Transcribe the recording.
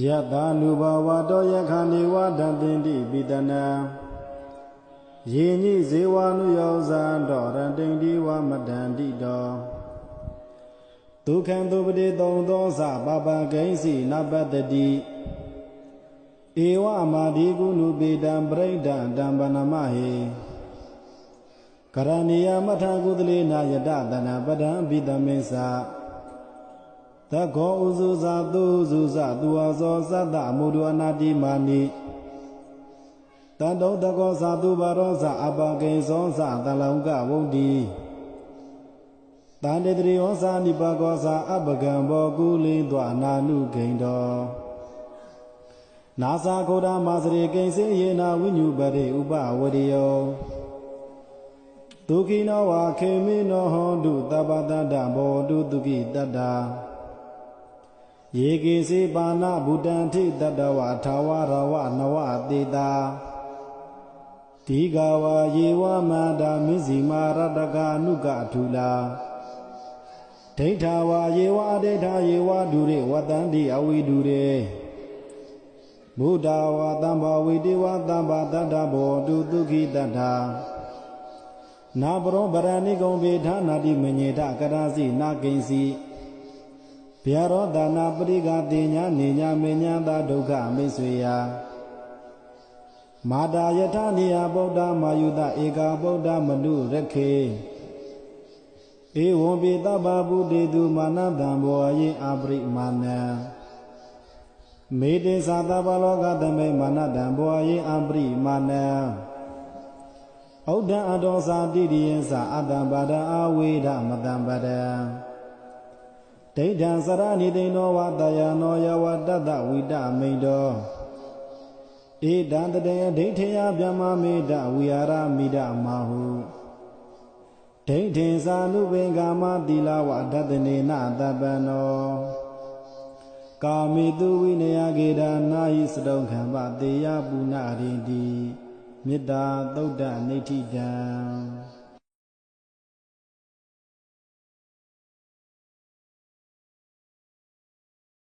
ယတာနုဘဝတောယခဏေဝတံတင်တိပိတနာယေညိဇေဝနုယောဇံတော်ရတိန်ဒီဝမတန္တိတောဒုက္ခံသုပတိသုံးသောသပပဂိဉ္စီနပတ္တိဧဝမာဒီကုနုပေတံပရိဒံတံပနမဟေကရဏီယမထကုသလေနာယတတနာပဒံပိတမေသ သခောဥစုဇာသူစုဇသူဝဇောသတ္တမုဒုအနာတိမာနိတန္တုတကောဇာသူဘာရောဇအပကေဇောဇတလံကဝုဒ္ဓီတန္တေတရိယောဇာနိပကောဇာအပကံဘောကုလိတွာနာနုဂိန်တော်နာသာခိုဒမာစရိကိဉ္စေယေနာဝိညုပရိဥပဝရိယောဒုခိနောဝါခေမိနောဟောတုတပ္ပတ္တဘောတုဒုခိတတ္တာ ယေကေစေပါဏဗုတံထိတတဝထာဝရဝနဝတေတာဒီဃဝါယေဝမန္တာမစ္စီမာရတကအနုကထူလာဒိဋ္ဌာဝါယေဝအဒိဋ္ဌာယေဝဒုရေဝတန္တိအဝိဒုရေဘုဒ္ဓဝါတံဘာဝိတေဝတံဘာတတ္တဘောတုဒုခိတတ္ထာနာပရောဗရဏိကုံဘေဌာနာတိမညေထကရာစီနာကိဉ္စီ ဗျာရောဒါနာပရိကတိညာနေညာမေညာသာဒုက္ခမိတ်ဆွေယမာတာယထနိယဗုဒ္ဓမာယုတဧကာဗုဒ္ဓမနုရခေဧဝံပိတဗ္ဗဗုတေတုမာနတံဘောယေအပရိမာနံမေတေသာတဗ္ဗလောကသမေမာနတံဘောယေအပရိမာနံဩဒ္ဒအတောသာတိရိယံသာအတ္တံပါဒအာဝေဒမတံပဒံ ဒိဋ္ဌံစရဏိတိန်သောဝတယနောယဝတတဝိတမိန်တောဧတံတတေဒိဋ္ဌယဗျမမေတဝိဟာရမိဒမဟုဒိဋ္ဌိသာနုပင်ကာမတိလဝဒတနေနတပံနောကာမိတုဝိနယကေဒနာဟိစတုံခံပတေယပုဏ္ဏရိတိမေတ္တာသုဒ္ဓနိဋ္ဌိတံ